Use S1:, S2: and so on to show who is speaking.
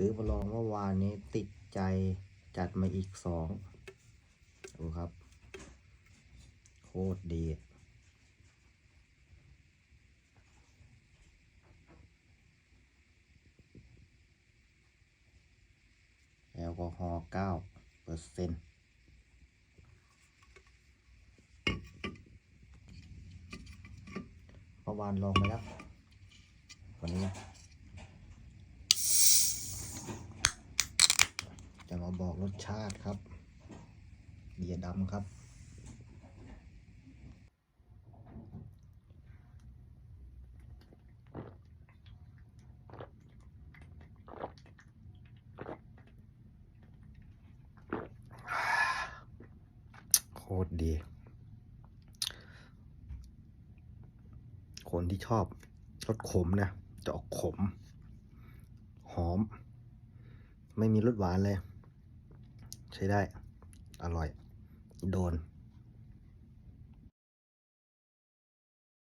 S1: ซื้อมาลองเมื่อวานนี้ติดใจจัดมาอีกสองดูครับ โคตรดีแอลกอฮอล์เก้าเปอร์เซ็นต์เมื่อวานลองไปแล้ววันนี้ จะมา บอกรสชาติครับเบียร์ดำครับ โคตรดี คนที่ชอบรสขมนะจะออกขม หอม ไม่มีรสหวานเลย ใช้ได้ อร่อย โดน